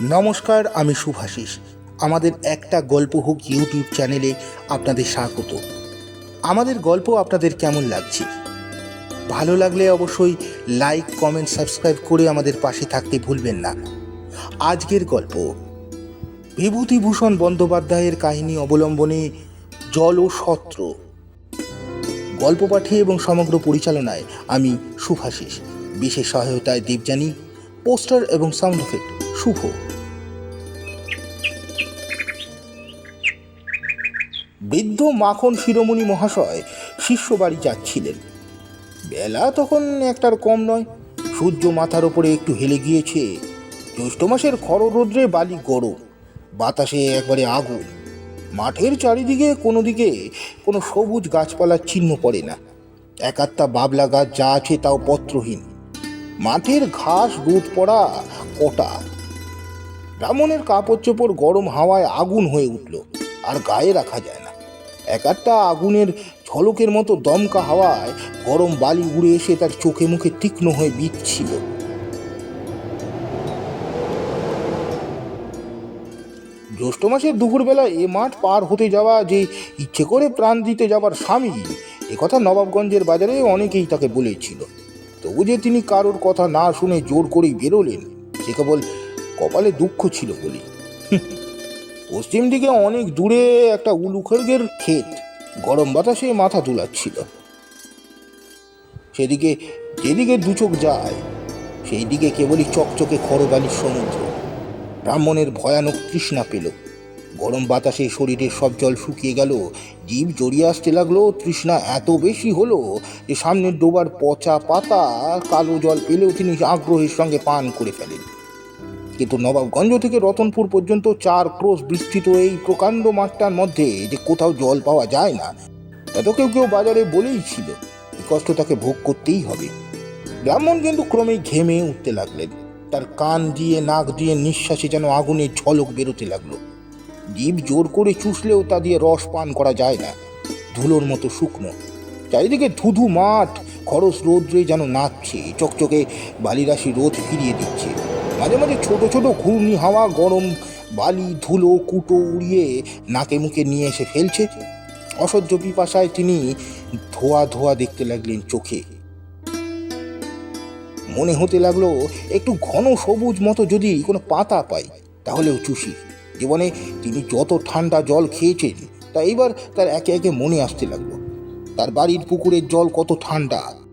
নমস্কার, আমি শুভাশিস আমাদের একটা গল্প হোক ইউটিউব চ্যানেলে আপনাদের স্বাগত। আমাদের গল্প আপনাদের কেমন লাগছে? ভালো লাগলে অবশ্যই লাইক, কমেন্ট, সাবস্ক্রাইব করে আমাদের পাশে থাকতে ভুলবেন না। আজকের গল্প, বিভূতিভূষণ বন্দ্যোপাধ্যায়ের কাহিনী অবলম্বনে জল ও সত্র। গল্প পাঠে এবং সমগ্র পরিচালনায় আমি শুভাশিস বিশেষ সহায়তায় দেবযানী, পোস্টার এবং সাউন্ড এফেক্ট শুভ। বৃদ্ধ মাখন শিরোমণি মহাশয় শিষ্য বাড়ি যাচ্ছিলেন। বেলা তখন একটার কম নয়। সূর্য মাথার ওপরে একটু হেলে গিয়েছে। জ্যৈষ্ঠ মাসের খররৌদ্রে বালি গরম। বাতাসে একবারে আগুন। মাঠের চারিদিকে কোনো দিকে কোনো সবুজ গাছপালার চিহ্ন পড়ে না। এক আধটা বাবলা গাছ যা আছে তাও পত্রহীন। মাঠের ঘাস দুধ পড়া কটা। ব্রাহ্মণের কাপড় চোপড় গরম হাওয়ায় আগুন হয়ে উঠল। আর গায়ে রাখা যায় না। এক একটা আগুনের ঝলকের মতো দমকা হাওয়ায় গরম বালি উড়ে এসে তার চোখে মুখে তীক্ষ্ণ হয়ে বিচ্ছিল জ্যৈষ্ঠ মাসের দুপুরবেলা এ মাঠ পার হতে যাওয়া যে ইচ্ছে করে প্রাণ দিতে যাবার স্বামী কথা নবাবগঞ্জের বাজারে অনেকেই তাকে বলেছিল। তবু যে তিনি কারোর কথা না শুনে জোর করেই বেরোলেন, সে কেবল কপালে দুঃখ ছিল বলি পশ্চিম দিকে অনেক দূরে একটা উলুখর্গের ক্ষেত। গরম বাতাসে মাথা তুলাচ্ছিল সেদিকে, যেদিকে দুচোখ যায় সেই দিকে কেবলই চকচকে খরবালির সমুদ্র। ব্রাহ্মণের ভয়ানক তৃষ্ণা পেল। গরম বাতাসে শরীরের সব জল শুকিয়ে গেল। জীব জড়িয়ে আসতে লাগল। তৃষ্ণা এত বেশি হলো যে সামনের ডোবার পচা পাতা কালো জল পেলেও তিনি আগ্রহের সঙ্গে পান করে ফেলেন। কিন্তু নবাবগঞ্জ থেকে রতনপুর পর্যন্ত চার ক্রোশ বিস্তৃত এই প্রকাণ্ড মাঠটার মধ্যে যে কোথাও জল পাওয়া যায় না, তা তো কেউ কেউ বাজারে বলেই ছিল এই কষ্ট তাকে ভোগ করতেই হবে। ব্রাহ্মণ কিন্তু ক্রমেই ঘেমে উঠতে লাগলেন, তার কান দিয়ে নাক দিয়ে নিঃশ্বাসে যেন আগুনের ঝলক বেরোতে লাগল। জীব জোর করে চুষলেও তা দিয়ে রস পান করা যায় না, ধুলোর মতো শুকনো। চারিদিকে ধুধু মাঠ খরচ রোদ্রে যেন নাচছে, চকচকে বালিরাশি রোদ ফিরিয়ে দিচ্ছে। মাঝে মাঝে ছোট ছোট ঘূর্ণি হাওয়া, গরম বালি, ধুলো, কুটো উড়িয়ে নাকে মুখে নিয়ে এসে ফেলছে অসহ্য পিপাসায় তিনি ধোয়া ধোয়া দেখতে লাগলেন চোখে। মনে হতে লাগল, একটু ঘন সবুজ মতো যদি কোনো পাতা পাই, তাহলেও চুষি। জীবনে তিনি যত ঠান্ডা জল খেয়েছেন, তা এবার তার একে একে মনে আসতে লাগল। তার বাড়ির পুকুরের জল কত ঠান্ডা।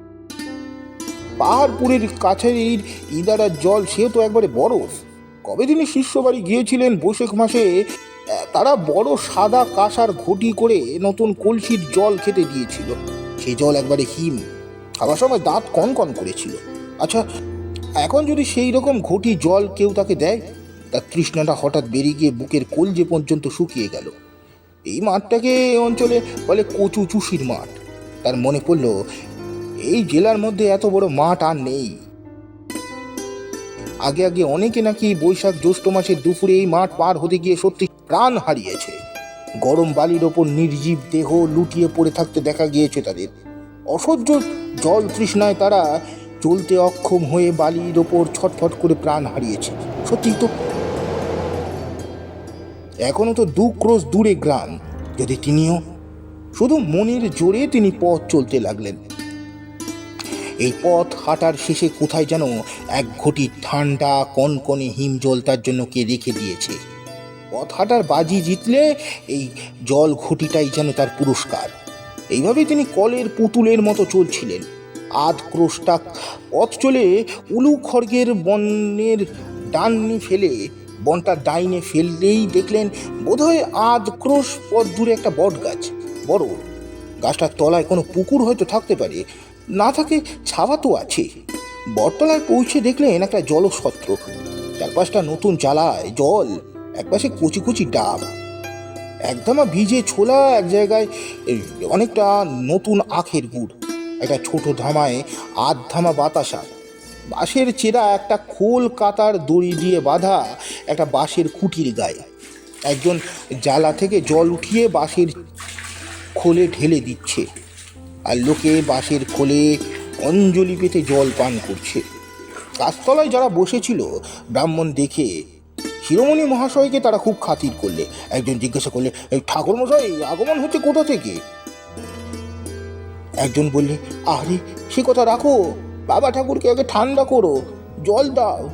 পাহাড়পুরের কাছের এই ইদারার জল সে তো একবারে বরফ। কবে তিনি শিষ্য বাড়ি গিয়েছিলেন বৈশাখ মাসে তারা বড় সাদা কাঁসার ঘটি করে নতুন কলসির জল খেতে দিয়েছিল। সেই জল একবারে হিম। খাবার সময় দাঁত কন কন করেছিল। আচ্ছা এখন যদি সেই রকম ঘটি জল কেউ তাকে দেয়? তার তৃষ্ণাটা হঠাৎ বেরিয়ে গিয়ে বুকের কলজে পর্যন্ত শুকিয়ে গেল। এই মাঠটাকে অঞ্চলে বলে কচু চুষির মাঠ। তার মনে পড়ল এই জেলার মধ্যে এত বড় মাঠ আর নেই। আগে আগে অনেকে নাকি বৈশাখ জ্যৈষ্ঠ মাসের দুপুরে এই মাঠ পার হতে গিয়ে সত্যি প্রাণ হারিয়েছে। গরম বালির ওপর নির্জীব দেহ লুটিয়ে পড়ে থাকতে দেখা গিয়েছে তাদের। অসহ্য জল তৃষ্ণায় তারা চলতে অক্ষম হয়ে বালির ওপর ছটফট করে প্রাণ হারিয়েছে। সত্যি তো এখনও তো দু ক্রোশ দূরে গ্রাম। যদি তিনিও শুধু মনের জোরে তিনি পথ চলতে লাগলেন। এই পথ হাঁটার শেষে কোথায় যেন এক ঘটি ঠান্ডা, কনকনে হিমজল তার জন্য কে রেখে দিয়েছে। পথ হাঁটার বাজি জিতলে এই জল ঘটিটাই যেন তার পুরস্কার। এইভাবে তিনি কলের পুতুলের মতো চলছিলেন। আধ ক্রোশটা পথ চলে উলু খড়গের বনের ডাননি ফেলে বনটা ডাইনে ফেললেই দেখলেন বোধহয় আধ ক্রোশ পথ দূরে একটা বট গাছ বড়। গাছটার তলায় কোনো পুকুর হয়তো থাকতে পারে না থাকে ছাওয়া তো আছে বটতলায় পৌঁছে দেখলেন একটা জলসত্র চারপাশটা নতুন জ্বালায়, জল একপাশে কচি কচি ডাব। একদমা ভিজে ছোলা, এক জায়গায় অনেকটা নতুন আখের গুড়। একটা ছোট ধামায় আধ ধামা বাতাসা। বাঁশের চেরা একটা খোল কাতার দড়ি দিয়ে বাঁধা একটা বাঁশের খুঁটির গায়ে। একজন জ্বালা থেকে জল উঠিয়ে বাঁশের খোলে ঢেলে দিচ্ছে। আর লোকে বাঁশের খোলে অঞ্জলি পেতে জল পান করছে। গাছতলায় যারা বসেছিল, ব্রাহ্মণ দেখে শিরোমণি মহাশয়কে তারা খুব খাতির করলে। একজন জিজ্ঞাসা করলে, এই ঠাকুর মশাই আগমন হচ্ছে কোথা থেকে? একজন বললে, আরে, সে কথা রাখো, বাবা ঠাকুরকে আগে ঠান্ডা করো, জল দাও।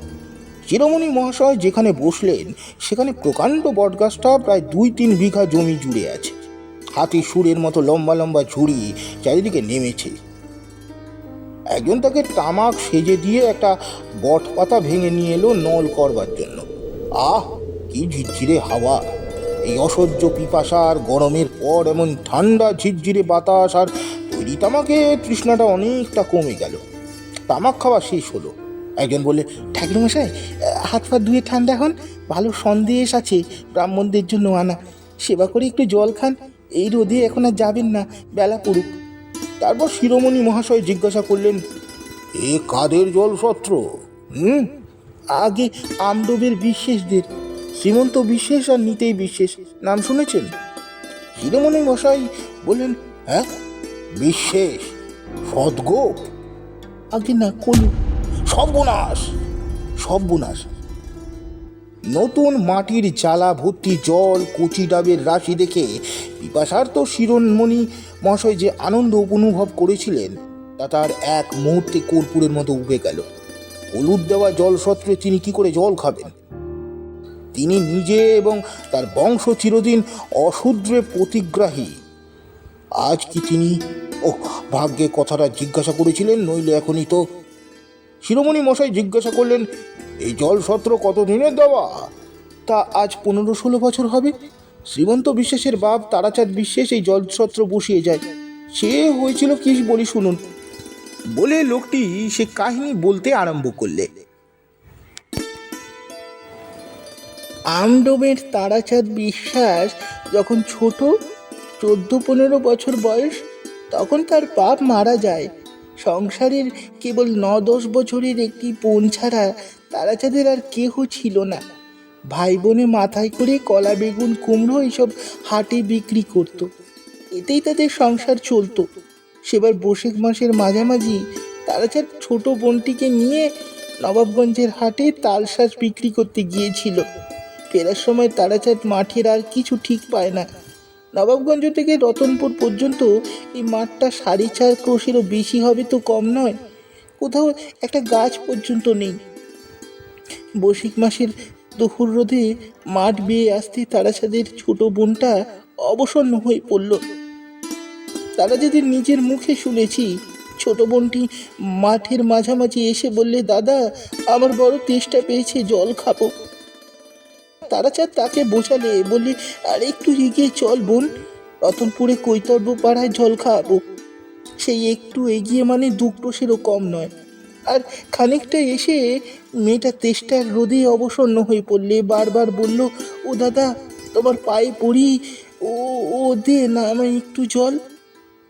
শিরোমণি মহাশয় যেখানে বসলেন, সেখানে প্রকাণ্ড বটগাছটা প্রায় দুই তিন বিঘা জমি জুড়ে আছে। হাতি সুরের মতো লম্বা লম্বা ঝুড়ি চারিদিকে নেমেছে। একজন তাকে তামাক সেজে দিয়ে একটা বট পাতা ভেঙে নিয়ে এলো নল করবার জন্য। আহ, কি ঝিরঝিরে হাওয়া। এই অসহ্য পিপাসা আর গরমের পর এমন ঠান্ডা, ঝিরঝিরে বাতাস আর তৈরি তামাকে তৃষ্ণাটা অনেকটা কমে গেল। তামাক খাওয়া শেষ হলো। একজন বললে, ঠাকুরমশাই, হাত পা ধুয়ে ঠান্ডা হন। ভালো সন্দেশ আছে ব্রাহ্মণদের জন্য আনা। সেবা করে একটু জল খান। এই রোদে এখন আর যাবেন না বেলা পড়ুক। তারপর শিরোমণি মহাশয় জিজ্ঞাসা করলেন এ কাদের জলসত্র হুম আগে আমডোবের বিশ্বাসদের। শ্রীমন্ত বিশ্বাস আর নিতেই বিশ্বাস। নাম শুনেছেন? শিরোমণি মশাই বললেন হ্যাঁ বিশ্বাস সদ্গোপ। আগে না কলু। সর্বনাশ সর্বনাশ। নতুন মাটির জ্বালা ভর্তি জল, কচি ডাবের রাশি দেখে পিপাসার্থ শিরোমণি মহাশয় যে আনন্দ অনুভব করেছিলেন, তা তার এক মুহূর্তে কর্পূরের মতো উবে গেল। হলুদ দেওয়া জল সত্ত্বে তিনি কি করে জল খাবেন? তিনি নিজে এবং তার বংশ চিরদিন অশূদ্রে প্রতিগ্রাহী। আজ কি তিনি ও ভাগ্যে কথাটা জিজ্ঞাসা করেছিলেন, নইলে এখনই তো। শিরোমণি মশাই জিজ্ঞাসা করলেন এই জল সত্র কতদিনের দেওয়া? তা আজ পনেরো ষোলো বছর হবে। শ্রীমন্ত বিশ্বাসের বাপ তারাচাঁদ বিশ্বাস এই জলসত্র বসিয়ে যায়। সে হয়েছিল কি বলি শুনুন। বলে লোকটি সে কাহিনী বলতে আরম্ভ করলে। আমডোমের তারাচাঁদ বিশ্বাস যখন ছোট, চোদ্দ পনেরো বছর বয়স, তখন তার বাপ মারা যায়। সংসারের কেবল ন দশ বছরের একটি বোন ছাড়া তারাচাঁদের আর কেহ ছিল না। ভাই বোনে মাথায় করে কলা, বেগুন, কুমড়ো এইসব হাটে বিক্রি করত। এতেই তাদের সংসার চলতো। সেবার বৈশাখ মাসের মাঝামাঝি তারাচাঁদ ছোট বোনটিকে নিয়ে নবাবগঞ্জের হাটে তালশাঁস বিক্রি করতে গিয়েছিল। ফেরার সময় তারাচাঁদ মাঠের আর কিছু ঠিক পায় না। নবাবগঞ্জ থেকে রতনপুর পর্যন্ত এই মাঠটা সাড়ে চার ক্রোশেরও বেশি হবে তো কম নয়। কোথাও একটা গাছ পর্যন্ত নেই। বৈশাখ মাসের দুপুর রোদে মাঠ বেয়ে আসতে তারাচাঁদের ছোট বোনটা অবসন্ন হয়ে পড়ল। তারা যদি নিজের মুখে শুনেছি, ছোট বোনটি মাঠের মাঝামাঝি এসে বললে, দাদা, আমার বড় তেষ্টা পেয়েছে, জল খাব। তারাচাঁদ তাকে বোঝালে, বললে, আর, একটু এগিয়ে চল বোন, রতনপুরে কৈতর্ব পাড়ায় জল খাওয়াবো সেই একটু এগিয়ে মানে দুক্রোশেরও কম নয়। আর খানিকটা এসে মেয়েটা তেষ্টার রোদে অবসন্ন হয়ে পড়লে বারবার বলল, ও দাদা, তোমার পায়ে পড়ি, ও ও দে না আমায় একটু জল।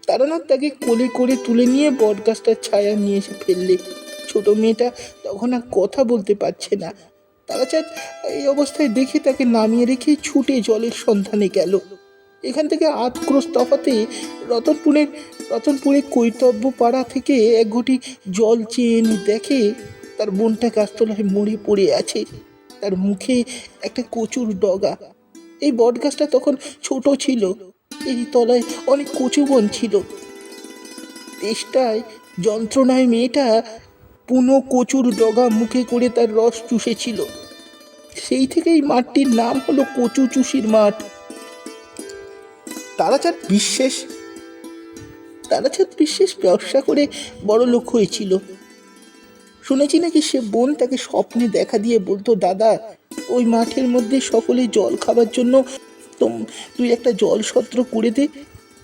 তারানাথ তাকে কোলে করে তুলে নিয়ে বটগাছটার ছায়া নিয়ে এসে ফেললে। ছোট মেয়েটা তখন আর কথা বলতে পারছে না। তারাচাঁদ এই অবস্থায় দেখে তাকে নামিয়ে রেখে ছুটে জলের সন্ধানে গেল। এখান থেকে আধ ক্রোশ তফাতে রতনপুরের রতনপুরে কৈতব্য পাড়া থেকে এক ঘটি জল চেয়ে এনে দেখে তার বোনটা গাছতলায় মরে পড়ে আছে। তার মুখে একটা কচুর ডগা। এই বটগাছটা তখন ছোট ছিল। এই তলায় অনেক কচু বন ছিল। তেষ্টায় যন্ত্রণায় মেয়েটা পুনো কচুর ডগা মুখে করে তার রস চুষেছিল। সেই থেকেই মাঠটির নাম হলো কচু চুষির মাঠ। তারাচাঁদ বিশ্বাস তারাচাঁদ বিশ্বাস ব্যবসা করে বড় লোক হয়েছিল। শুনেছি নাকি সে বোন তাকে স্বপ্নে দেখা দিয়ে বলতো, দাদা, ওই মাঠের মধ্যে সকলে জল খাবার জন্য তুই একটা জল সত্র করে দে।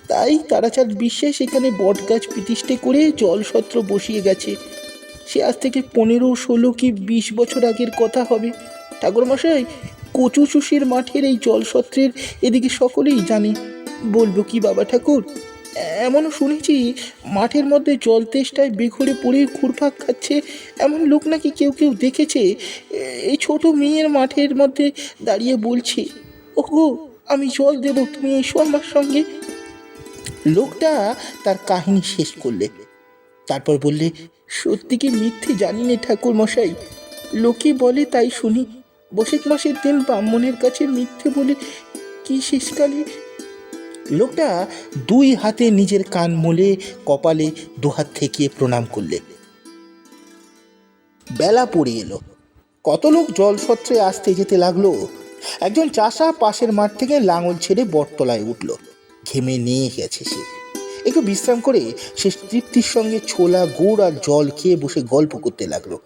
তাই তারাচাঁদ বিশ্বাস এখানে বট গাছ প্রতিষ্ঠা করে জল সত্র বসিয়ে গেছে। সে আজ থেকে পনেরো, ষোলো কি বিশ বছর আগের কথা হবে। ঠাকুরমশাই, কচু চুষির মাঠের এই জলসত্রের এদিকে সকলেই জানে। বলব কি বাবা ঠাকুর? এমনও শুনেছি মাঠের মধ্যে জল তেষ্টায় বেঘরে পড়ে ঘুরপাক খাচ্ছে এমন লোক নাকি কেউ কেউ দেখেছে। এই ছোট মেয়ের মাঠের মধ্যে দাঁড়িয়ে বলছে ওগো আমি জল দেবো, তুমি এসো আমার সঙ্গে। লোকটা তার কাহিনী শেষ করলে। তারপর বললে, সত্যি কি মিথ্যে জানি না ঠাকুর মশাই। লোকে বলে তাই শুনি। বসিক মাসের দিন ব্রাহ্মণের কাছে মিথ্যে বলে কি শেষকালে লোকটা দুই হাতে নিজের কান মোলে কপালে দুহাত ঠেকিয়ে প্রণাম করলে। বেলা পড়ে এলো। কত লোক জলসত্রে আসতে যেতে লাগল। একজন চাষা পাশের মাঠ থেকে লাঙল ছেড়ে বটতলায় উঠল। ঘেমে নিয়ে গেছে সে। একটু বিশ্রাম করে সে তৃপ্তির সঙ্গে ছোলা, গুড় আর জল খেয়ে বসে গল্প করতে লাগল।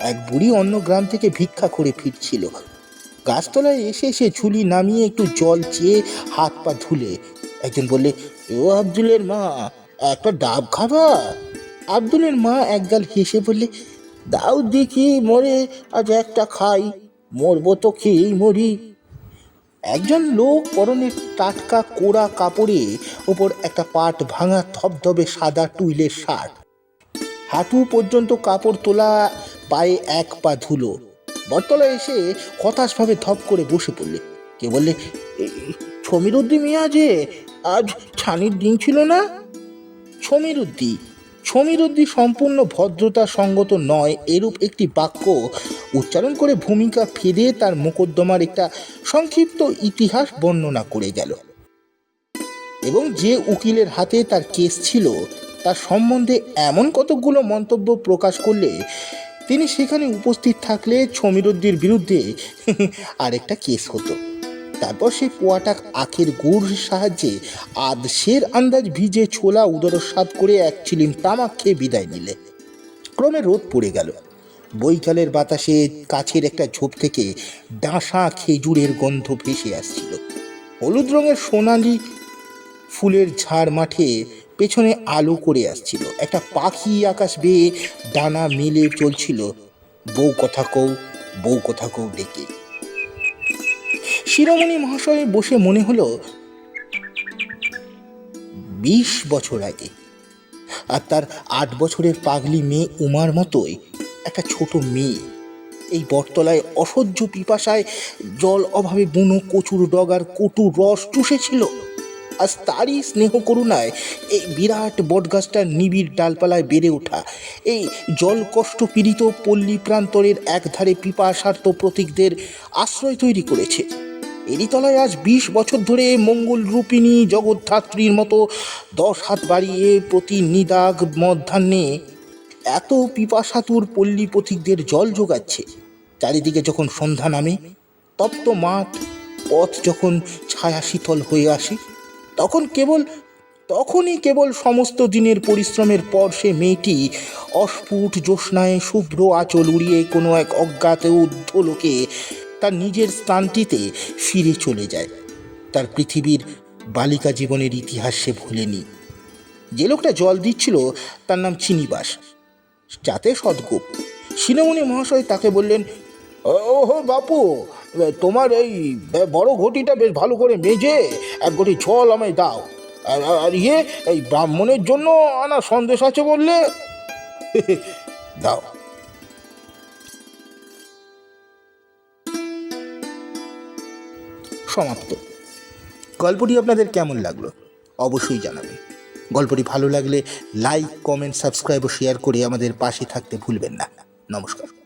এক বুড়ি অন্য গ্রাম থেকে ভিক্ষা করে ফিরছিল। গাছতলায় এসে সে ঝুলি নামিয়ে একটু জল চেয়ে হাত পা ধুলে। একজন বললে, ও আব্দুলের মা একটা ডাব খাবা? আব্দুলের মা একগাল হেসে বললে, দাও দেখি মরে আজ একটা খাই, মরবো তো খেয়েই মরি। একজন লোক পরনে টাটকা কোড়া কাপড়ে ওপর একটা পাট ভাঙা ধবধবে সাদা টুইলের শার্ট। হাঁটু পর্যন্ত কাপড় তোলা, পায়ে এক পা ধুলো। বটতলা এসে হতাশভাবে ধপ করে বসে পড়লে। কে বললে ছমিরুদ্দি মিয়া যে আজ ছানির দিন ছিল না? ছমিরুদ্দি ছমিরুদ্দি সম্পূর্ণ ভদ্রতা সঙ্গত নয়, এরূপ একটি বাক্য উচ্চারণ করে ভূমিকা ফেদে তার মোকদ্দমার একটা সংক্ষিপ্ত ইতিহাস বর্ণনা করে গেল। এবং যে উকিলের হাতে তার কেস ছিল, তার সম্বন্ধে এমন কতকগুলো মন্তব্য প্রকাশ করলে তিনি সেখানে উপস্থিত থাকলে ছমিরুদ্দির বিরুদ্ধে আরেকটা কেস হতো। তারপর সেই পোয়াটা আখের গুড় সাহায্যে আদশের আন্দাজ ভিজে ছোলা উদরস্বাদ করে এক চিলিম তামাক খেয়ে বিদায় নিলে। ক্রমে রোদ পড়ে গেল। বৈকালের বাতাসে কাছের একটা ঝোপ থেকে ডাঁসা খেজুরের গন্ধ ভেসে আসছিল। হলুদ রঙের সোনালি ফুলের ঝাড় মাঠে পেছনে আলো করে আসছিল। একটা পাখি আকাশ বেয়ে ডানা মেলে চলছিল। বউ কথা কৌ বউ কথা কৌ ডেকে। শিরোমণি মহাশয় বসে মনে হলো, বিশ বছর আগে। আর তার আট বছরের পাগলি মেয়ে উমার মতোই একটা ছোট মেয়ে। এই বটতলায় অসহ্য পিপাসায় জল অভাবে বুনো কচুর ডগার কটু রস চুষেছিল। আজ তারই স্নেহ করুণায় এই বিরাট বটগাছটার নিবিড় ডালপালায় বেড়ে ওঠা। এই জল কষ্ট পীড়িত পল্লী প্রান্তরের একধারে পিপাসার্থ প্রতীকদের আশ্রয় তৈরি করেছে। এরই তলায় আজ বিশ বছর ধরে মঙ্গল রূপিণী জগদ্ধাত্রীর মতো দশ হাত বাড়িয়ে প্রতি নিদাগ মধ্যাহ্নে এত পিপাসাতুর পল্লী পথিকদের জল যোগাচ্ছে। চারিদিকে যখন সন্ধ্যা নামে, তপ্ত মাঠ, পথ যখন ছায়া শীতল হয়ে আসে তখন কেবল, তখনই কেবল সমস্ত দিনের পরিশ্রমের পর সে মেয়েটি অস্ফুট জ্যোৎস্নায় শুভ্র আঁচল উড়িয়ে কোনো এক অজ্ঞাত ঊর্ধ্বলোকে তার নিজের স্থানটিতে ফিরে চলে যায়। তার পৃথিবীর বালিকা জীবনের ইতিহাস সে ভোলেনি। যে লোকটা জল দিচ্ছিল তার নাম চিনিবাস। যাতে সদ্গুপ। শিরোমণি মহাশয় তাকে বললেন, ও বাপু তোমার এই বড় ঘটিটা বেশ ভালো করে মেজে এক ঘটি জল আমায় দাও। আর ইয়ে এই ব্রাহ্মণের জন্য আনা সন্দেশ আছে বললে? দাও। সমাপ্ত। গল্পটি আপনাদের কেমন লাগল? অবশ্যই জানাবেন। গল্পটি ভালো লাগলে লাইক, কমেন্ট, সাবস্ক্রাইব ও শেয়ার করে আমাদের পাশে থাকতে ভুলবেন না। নমস্কার।